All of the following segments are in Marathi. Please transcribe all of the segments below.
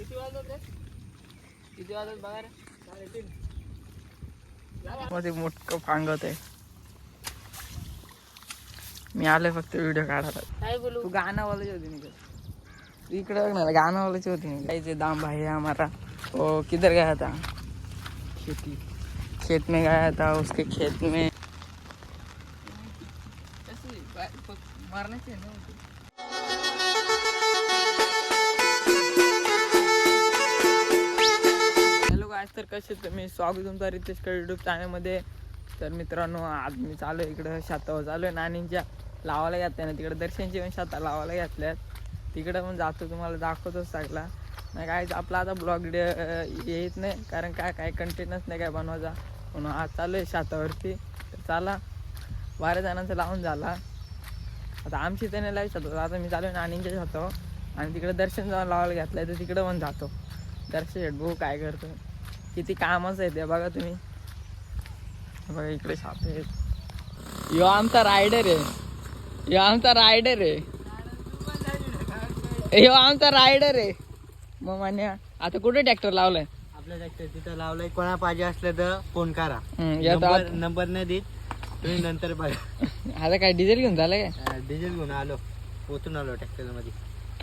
किती वाजत रे किती वाजत बघा रे साडेतीन. मध्ये मोठं पांगत आहे. मी आलोय फक्त व्हिडिओ काढायला. काय बोलू? तू गाणं बोलायची होती इकडे बघ ना गाणं बोलायची होती कैसे दाम भाई है हमारा वो किधर गया था? शेती. खेत में गया था उसके खेत में. मारण्याचे आज तर कसे तुम्ही स्वागत तुमचा रितेश कळ युट्यूब चॅनलमध्ये तर मित्रांनो आज मी चालू आहे इकडं शेतावर. चालू आहे नानींच्या लावायला घातल्या ना तिकडे दर्शनची पण शाता लावायला घातल्यात. तिकडं पण जातो तुम्हाला दाखवतोच सगळा. नाही काय आपला आता ब्लॉग येत नाही. कारण काय काय कंटेनच नाही काय बनवायचा. म्हणून आज चालू आहे शेतावरती. तर चला बारा जणांचा लावून झाला. आता आमची त्याने लाईव्ह शकतो आता मी चालू आहे नानींच्या जातो आणि तिकडे दर्शन जाऊन लावायला आहे तर तिकडं पण जातो. दर्शन शेट भाऊ काय करतो किती कामच आहे ते बघा तुम्ही. बघा इकडे साप आहेत. यो आमचा रायडर आहे. यो आमचा रायडर आहे. यो आमचा रायडर आहे. मग मान्य आता कुठे ट्रॅक्टर लावलाय? आपल्या ट्रॅक्टर तिथं लावलंय. कोणा पाहिजे असलं तर फोन करा. यात नंबर नाही देत. तुम्ही नंतर बघा. आता काय डिझेल घेऊन झालं काय? डिझेल घेऊन आलो. पोचून आलो ट्रॅक्टरमध्ये.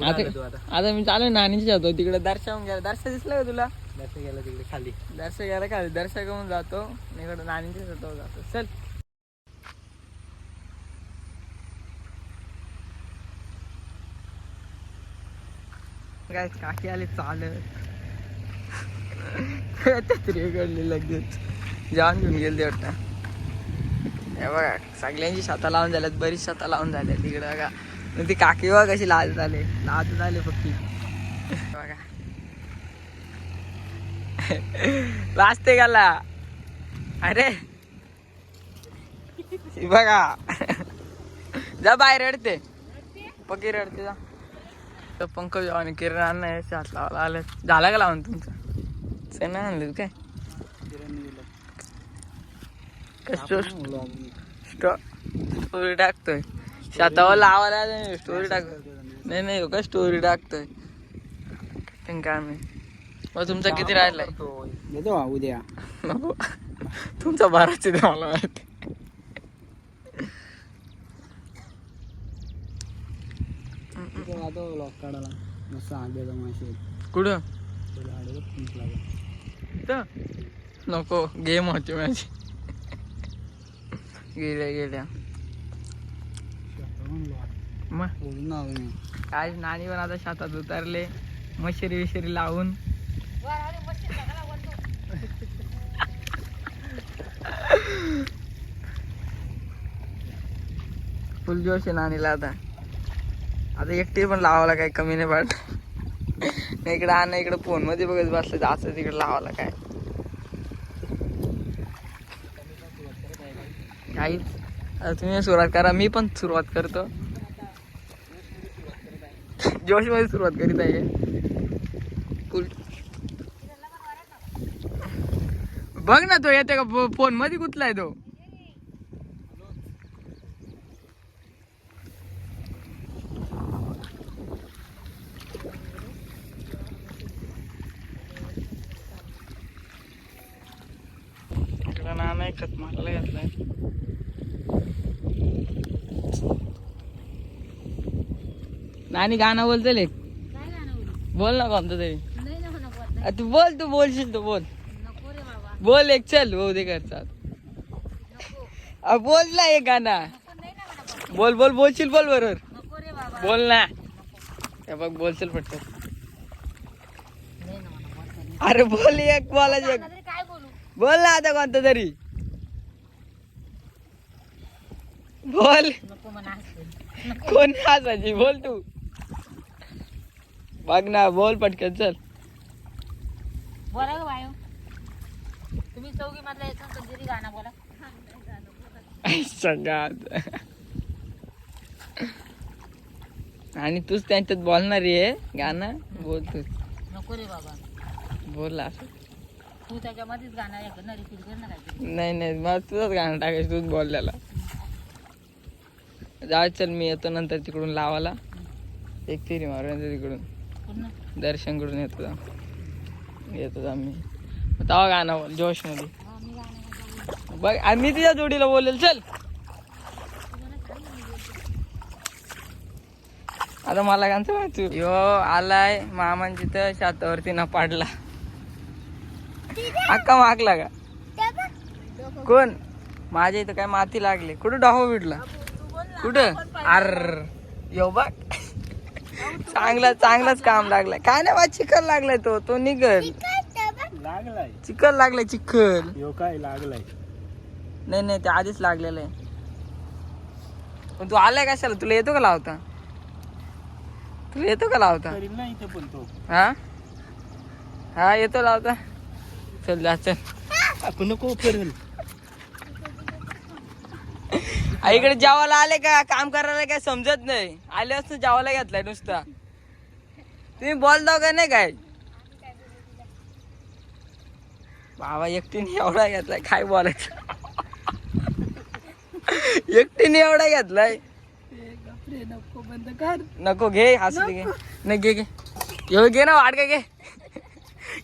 आता आता? आता मी चालू नानीच्या जातो तिकडे दर्शन गेला दर्शन दिसलं का तुला? दर्शन गेला तिकडे खाली. दर्शक गेला खाली. दर्शक घेऊन जातो. मी इकडे नानीच्या जातो जातो. चल. काय काकी आले चालत. तरी लगेच. जाऊन घेऊन गेले वाटतं. हे बघा सगळ्यांची छाता लावून झाल्यात. बरीच छता लावून झाल्या तिकडे बघा. मग ती काकी बघा कशी लाज झाले लाज झाले फक्त. बघा. वाचते गाला. अरे. बघा. जा बाहेर रडते. पकी रडते जा. तर पंकज आणि किरण अण्णा सात लावायला आलं झाला का लावून तुमचं? ते नाही आणलं काय? स्टोरी टाकतोय. शेतावर लावायला स्टोरी टाकतोय नाही नाही हो का स्टोरी टाकतोय? पण काय नाही मग तुमचा किती राहिलाय? येतो उद्या. नको. तुमचा बाराचे ते मला माहिती. जातो लॉक काढायला. मस्त आंब्याचा मासे कुठं? इथं? नको गेम होती माझी. गेल्या गेल्या. मग? काय नानी पण आता शेतात उतरले. मशरी विशरी लावून. फुल जोश आहे नानीला आता. आता एकटी पण लावायला काही कमी नाही पडत. इकडे आण इकडे फोनमध्ये बघत बसलं असं तिकडे लावायला काय. काहीच. तुम्ही सुरुवात करा मी पण सुरुवात करतो. जोशमध्ये सुरुवात करीत आहे फुल बघ ना तो येते का फोनमध्ये कुठलाय तो. एक खत घातलाय नानी गाणं बोलते. बोल ना कोणतं तरी. तू बोल तू बोलशील तू बोल. बोल एक चल हो दे घरचा. आ, बोल ना एक गाना बोल बोल बोलशील बोल बरोबर. बोल ना. हे बघ बोलशील पटकन. अरे बोल एक बोलायचं एक. बोल ना आता कोणतं तरी. बोल. नको म्हणा कोण हसायची? बोल तू. बघ ना बोल पटकन चल बोला ग बायो चौघी मधला गाणं बोला. सगळ्यात आणि तूच त्यांच्यात बोलणार आहे गाणं? बोल तू. नको रे बाबा. बोल असं तू त्याच्यामध्येच गाणं रिपीट काहीतरी. नाही नाही मला तुझंच गाणं टाकायचं तूच बोललेला. जाऊ चल मी येतो नंतर तिकडून लावाला एक फेरी मारू नंतर तिकडून. दर्शन करून येतो. येतो आम्ही तेव्हा गाणं बोल जोशमध्ये. मी गाणं गातो. बघ मी तुझ्या जोडीला बोलेल चल. आता मला गाणं माहिती यो आलाय मामांची तर शातावरती ना पाडला. अक्का मागला का? कोण? माझ्या इथं काय माती लागली. कुठं डाहो विडला कुठं? अर यो बघ. चांगला चांगलाच काम लागलाय. काय नाही बा चिखल लागलाय तो. तो निघल. लागलाय? चिखल लागलाय चिखल. यो काय लागलाय? नाही नाही ते आधीच लागलेलं आहे. पण तू आलाय कशाला? तुला येतो का लावता? तुला येतो का लावता? करील ना इथे पण तो. हा? हा येतो लावता. चल जा चल. आपण नको करेल आ, इकडे जेवायला आले का? काम करायला काय समजत नाही. आले असतं जेवायला घेतलाय नुसता. तुम्ही बोलता का नाही काय? बाबा एकटीने एवढा घेतलाय काय बोलायचं? एकटीने एवढा घेतलाय. नको घे असू दे घे. नाही घे घे. यो घे ना वाडका घे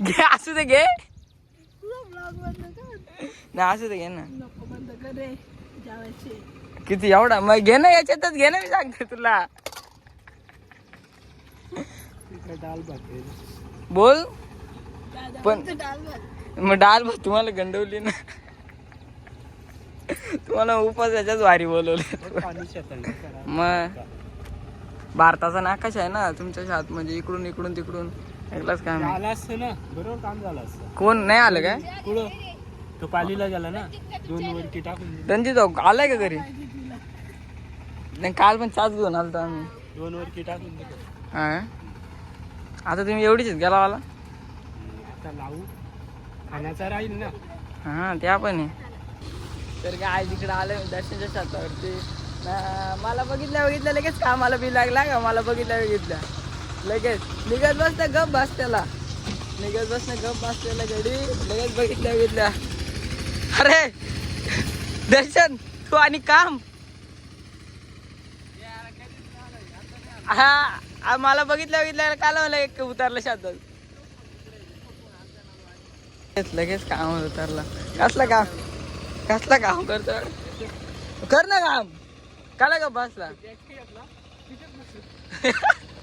घे. असू दे घे. नाही असू दे घे ना. किती एवढा? मग घे ना याच्यातच घे ना मी सांगते तुला. बोल. पण मग डाल तुम्हाला गंडवली ना. तुम्हाला उपास याच्याच वारी बोलवले. मग भारताचा नाकाश आहे ना तुमच्या हात म्हणजे इकडून इकडून तिकडून. एकलाच काम. आला ना बरोबर काम झालं कोण? नाही आलं काय? तो पालीला गेला ना दोन वरती टाकून. रणजित भाऊ आलाय का घरी? नाही काल पण चाच घेऊन आलतो आम्ही. दोन वरती टाकून. हा? आता तुम्ही एवढीच गेला आता लावू. खाण्याचा राहील ना. हा त्या पण आहे. तर काय आज इकडे आलं दर्शनच्या छतावरती. मला बघितल्या बघितल्या लगेच कामाला बी लागला का मला बघितल्या बघितल्या. लगेच. निघत बसता गप बस त्याला निघत बसणं गप बसलेला घडी लगेच बघितल्या बघितल्या. अरे दर्शन तू आणि काम. हा आ, मला बघितल्या बघितल्या काल मला एक उतरलं शातात लगेच काम उतरला कसलं काम? कसलं काम? करतो कर ना काम. काला का बसला.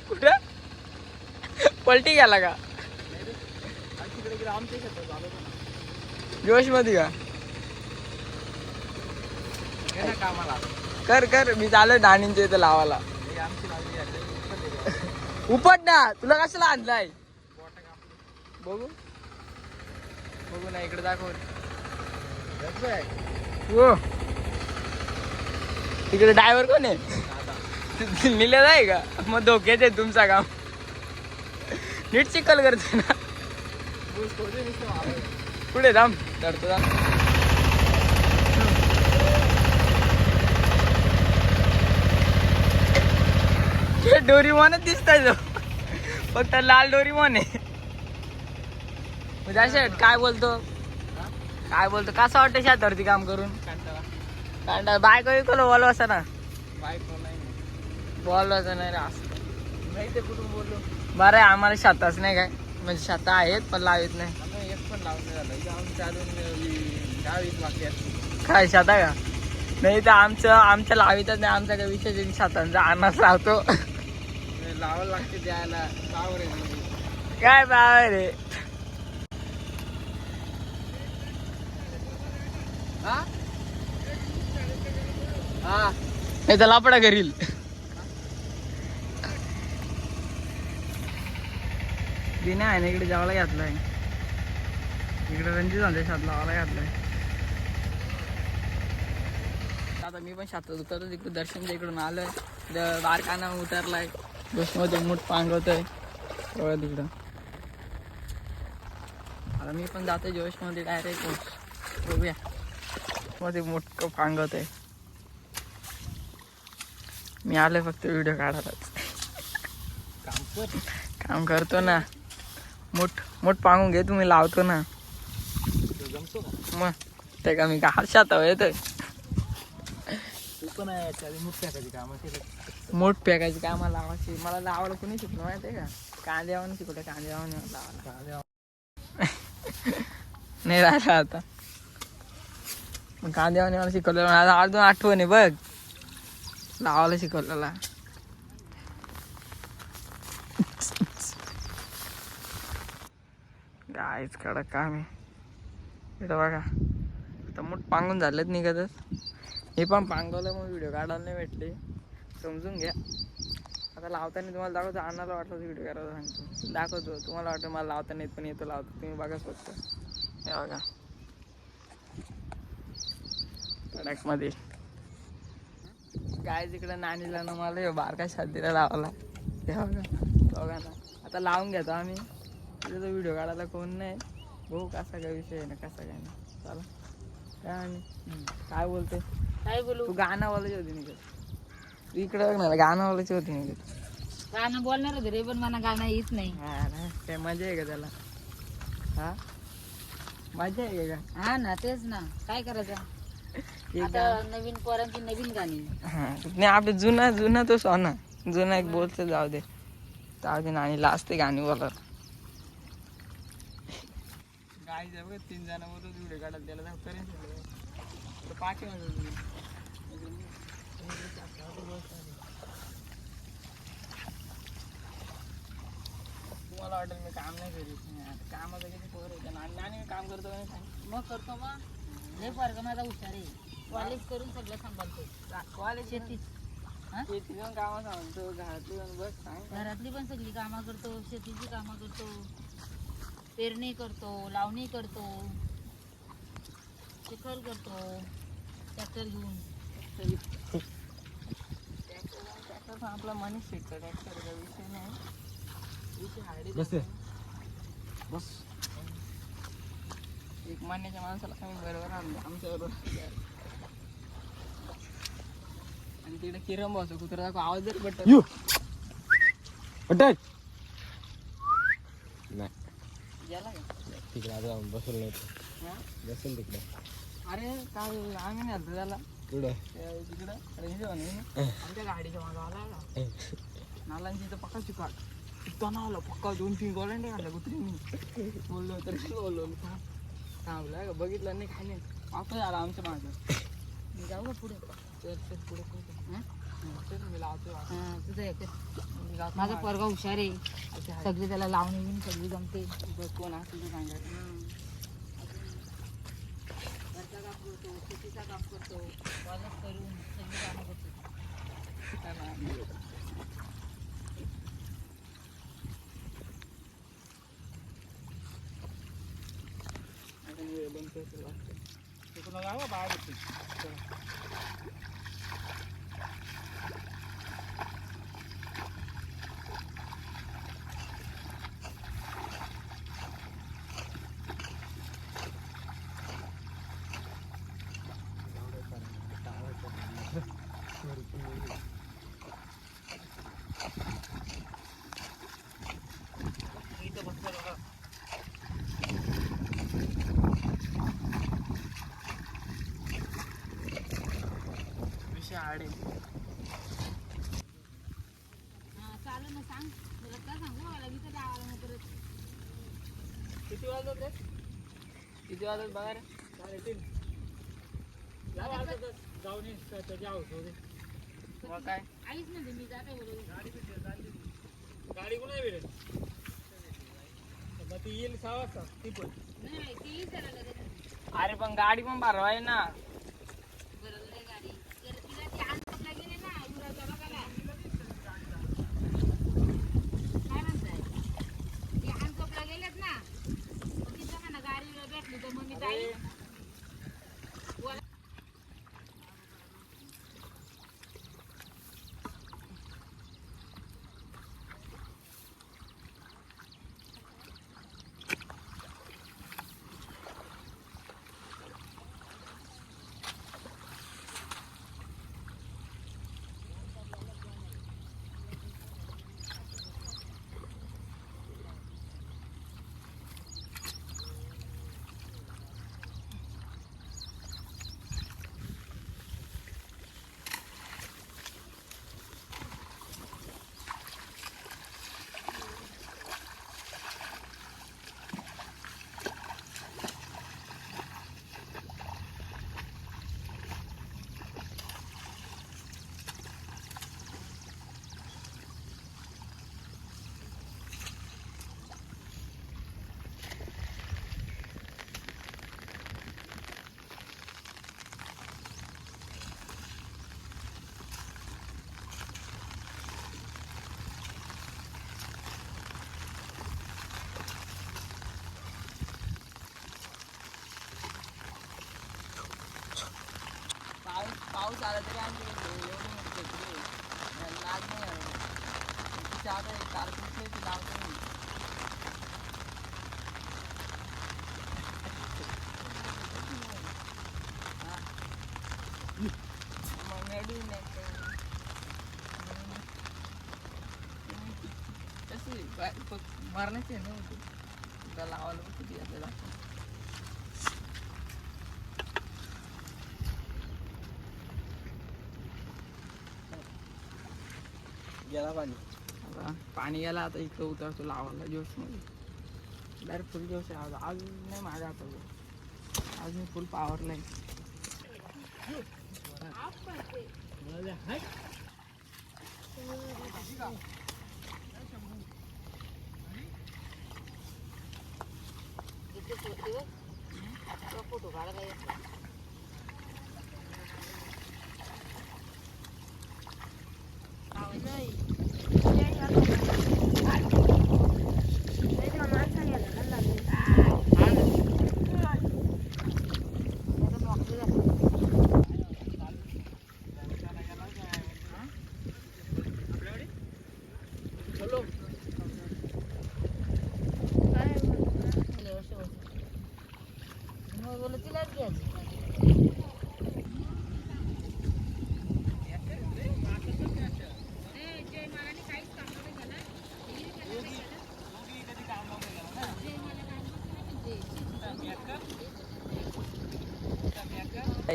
कुठं? पलटी गेला का? जोशमध्ये का? कर कर. मी चालू नाणींच्या इथं लावाला उपट ना. तुला कशाला आणलाय? बघू. बघू ना इकडे दाखव हो. तिकडे ड्रायव्हर कोण आहे? निलेत आहे का? मग धोक्याच आहे तुमचा काम नीट चिकल करतो ना. पुढे थांब. चढतो थांब हे डोरीमॉनच दिसतोय तो. फक्त लाल डोरीमॉन आहे. म्हणजे असे काय बोलतो? काय बोलतो? कसं वाटतं शेतावरती काम करून? कांटा बायको विकलो असं ना. बोलव असं नाही रे असं. बरं आहे आम्हाला शेताच नाही काय. म्हणजे शेता आहेत पण लावित नाही. एक पण लावून झालं. काय शेता का? नाही तर आमचं आमच्या लावितच नाही. आमचा काही विषय शेतांचा अनास लावतो. लावावं लागते द्यायला. काय बाबा रे नाही तर लापडा करील. दिने आहे ना इकडे जेवायला घातलाय. इकडे रणजित झाले शात लावायला घातलाय. आता मी पण शातात उतरतो तिकडे दर्शनच्या इकडून आलोय. बारकाना उतरलाय. मध्ये मूठ पांगवतोय तेवढं तिकडं. आता मी पण जातो जोशमध्ये डायरेक्ट बघूया. मध्ये मोठं पांगवत आहे मी आले फक्त व्हिडिओ काढायलाच. काम कर काम करतो ना. मोठ मोठ पांगून घे तुम्ही लावतो ना. जमतो मग ते का मी का हर्षात येतोय कामाची मोठ फेकायची कामा लावायची. मला लावायला कोणी शिकलो माहिती आहे का कांद्यावर शिकवलं कांद्यावर लावायला. नाही राहिला आता. कांद्यावर मला शिकवलेलं अजून आठवण आहे बघ. लावायला शिकवलेला गायच कडक काम आहे इथं बघा आता मोठ पांगून झालेत निघतच हे पण पांगवलं मग व्हिडिओ काढायला नाही भेटले समजून घ्या आता लावताना तुम्हाला दाखवतो आणायला वाटलं व्हिडिओ करायला सांगतो दाखवतो तुम्हाला वाटतं मला लावता येत पण येतो लावतो तुम्ही बघा स्वतः हे बघा कडकमध्ये काय तिकडं नाणीला ना मला हे बारका शादीला लावला. हे बघा बघा ना आता लावून घेतो आम्ही. त्याचा व्हिडिओ काढायला कोण नाही. भाऊ कसा काय विषय आहे ना कसा काय नाही. चला. काय आणि? काय बोलते? काय बोलू? तू गाणं बोलायची होती निघत तू इकडे बघ ना गाणं बोलायची होती निघत गाणं बोलणार होते रे पण मला गाणं येत नाही. हा ना काय मजा आहे का त्याला. हा? मजा आहे का हा ना तेच ना. काय करायचं? आता नवीन पोरांची नवीन गाणी. हा नाही आपले जुना जुना तो सोना जुना एक बोलतो जाऊ दे. जाऊ दे नाणी लाजते गाणी बोलत गाय बघ तीन जण बरोबर व्हिडिओ काढत त्याला जाऊ करेन पाठी तुम्हाला वाटेल मी काम नाही करीत. कामाचं किती पोर आहे. नाणी काम करतो मग करतो मग लय वर्ग माझा हुशार आहे. कॉलेज करून सगळं सांभाळतो कॉलेज शेतीच हा? शेती जाऊन कामं सांगतो घरातली जाऊन बस सांग. घरातली पण सगळी कामं करतो शेतीची कामं करतो. पेरणी करतो लावणी करतो. चिखल करतो. ट्रॅक्टर घेऊन. ट्रॅक्टर आपला मनीष शिकतो ट्रॅक्टरचा विषय नाही. विषय हाडी बस. बस. एक मान्याच्या माणसाला आम्ही बरोबर आणलं आमच्या बरोबर आणि तिकडे किरम बसतो कुत्रा दाखव आवाज जर बट यू. अटॅक नाही. गेला का? तिकडे आता बसल नाही हा? बसेल तिकडे. अरे काल आम्ही नाही आलतो त्याला. पुढे त्या तिकडं. रेंज आमच्या गाडीच्या मागं आला का? नालांची इथं पक्का चिकाट. इतका ना आला पक्का दोन तीन गोलांडे काढल्या कुत्रीनी बोललो तर बोललो थांबला का बघितलं नाही काय नाही. वापस आला आमच्या मागं. जाऊ का पुढे. चल चल पुढे पुढे चल मी लावतो हां. तुझं येते मी जातो माझा मागं. हुशार आहे. अच्छा, सगळी त्याला लावून बिवणी सगळी जमते. बस कोण असेल ते सांगायचं घरचा काम करतो शेतीचा काम करतो कॉलेज करून सगळी कामं करतो त्याला आता मी Thank you. हाड आहे हा, चालेल ना सांग. तुला काय सांगू? मला मी तर गावाला मग परत. किती वाजत रे? किती वाजत बघा रे मग काय? आईच नाही मी जाते बरोबर गाडी कुठे भेटेल मग ती येईल सहा वाजता ती पण. नाही ती अरे पण गाडी पण भरवा आहे ना. Thank you. पाऊस आला तरी आमच्याकडे एवढी मोठी छत्री आहे. लाज नाही आहे. तिच्या आता एक तारखेच नाही ती लावतो नाही. हा. मग मेडी नाही तर- कशी बाय- फक्त मरण्याची आहे ना ती. तिला लावायला बघ किती आपल्याला पाणी गेला आता इकडं उतरतो लावायला जोशमध्ये डायरेक्ट फुल जोश आहे आज आज नाही माझ्या आता आज मी फुल पावरला आहे फ़ोटो काढायला मग बोललो तिलाच घ्यायचं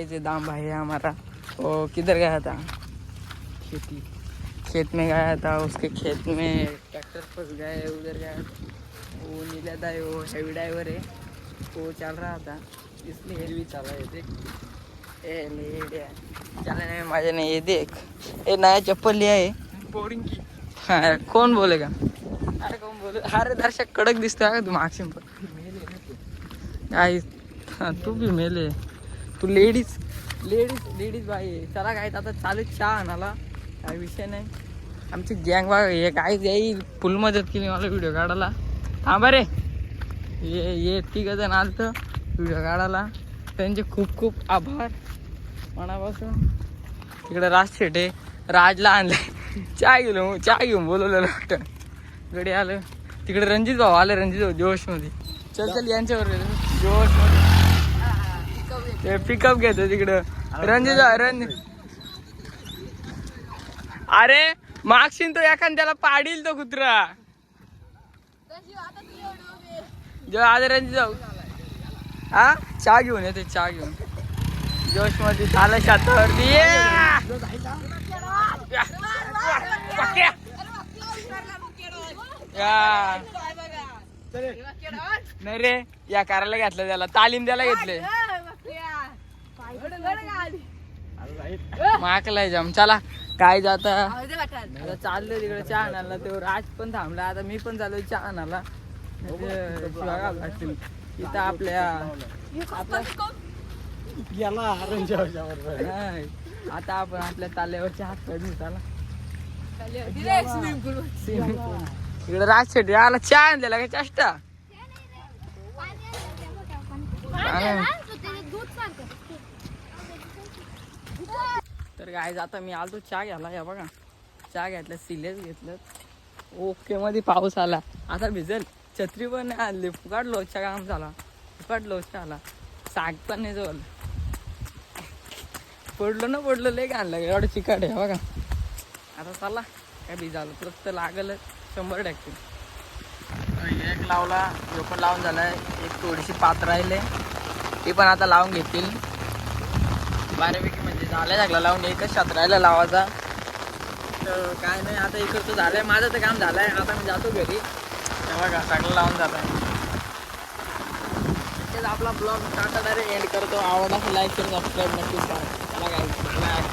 से दाम भाई है हमारा वो किधर गया था? खेती. खेत में गया था उसके खेत में ट्रैक्टर फंस गए उधर गया वो नीला था वो हैवी ड्राइवर है. वो चल रहा था इसलिए भी चला ये देख। चलने में मजा नहीं ये देख। ये नया चप्पल लिया है। बोरिंग की। हाँ कौन बोलेगा? अरे कौन बोले? अरे दर्शक कडक दिसतो का तू मागशीम पण काय हा, तू बी मेले तू लेडीज लेडीज लेडीज बाई आहे. चला काय आता चालू चहा आणाला। काय विषय नाही। आमची गँग बघा हे काय येईल फुल मदत केली मला व्हिडिओ काढायला. थांबा रे. ये ये तिघ जण आलत व्हिडिओ काढायला. त्यांचे खूप खूप आभार मनापासून. इकडे राज शेटे राजला आणले चहा गेलो चहा घेऊन बोलवलेलं वाटतं गडी आलं. तिकडे रणजित भाऊ आले रणजित भाऊ जोशमध्ये. चल चल यांच्यावर जोशमध्ये. ते पिकअप घेतो तिकडं. रणजित भाऊ रणजित अरे मागशीन तो एखाद्याला पाडील तो कुत्रा. जो आज रणजित भाऊ हा? चहा घेऊन येते चहा घेऊन. जोशमध्ये झालं शातावरती या! नाही रे या करायला घेतलं त्याला. तालीम द्यायला घेतले माकलाय जाम. चला काय जाता? आता चाललोय तिकडे चहा आणायला. तो राज पण थांबला. आता मी पण चाललोय चहा आणायला. म्हणजे शिवाय असतील इथं आपल्या नाही. आता आपण आपल्या ताल्यावरचे हात काढून pool. इकडे राज शेट्टी आला चहा आणलेला काय चष्टा? तर काय आता मी आलतो चहा घ्यायला या बघा. चहा घेतला सिलेच घेतलं ओके मध्ये पाऊस आला. आता भिजल. छत्री पण नाही आणली. फुकाट लोचा काम झाला. फुकाट लोचा आला. साग पण नाही जवळ पडलो ना पडलो लय आणलं एवढं चिकट आहे बघा. आता चला. काय बी झालं तुला तर लागलच. शंभर टक्के. एक लावला. जो पण लावून झालाय. एक थोडीशी पात राहिले. ती पण आता लावून घेतील. बारापैकी म्हणजे झालं लागला. लावून एकच छत्रायला लावायचा. तर काय नाही आता इकडचं झालंय. माझं तर काम झालंय. आता मी जातो घरी. बघा सगळं लावून जात आहे आपला ब्लॉग टाटा डायरेक्ट एंड करतो. आवडला लाईक करून सबस्क्राईब नक्कीच करा. चला काय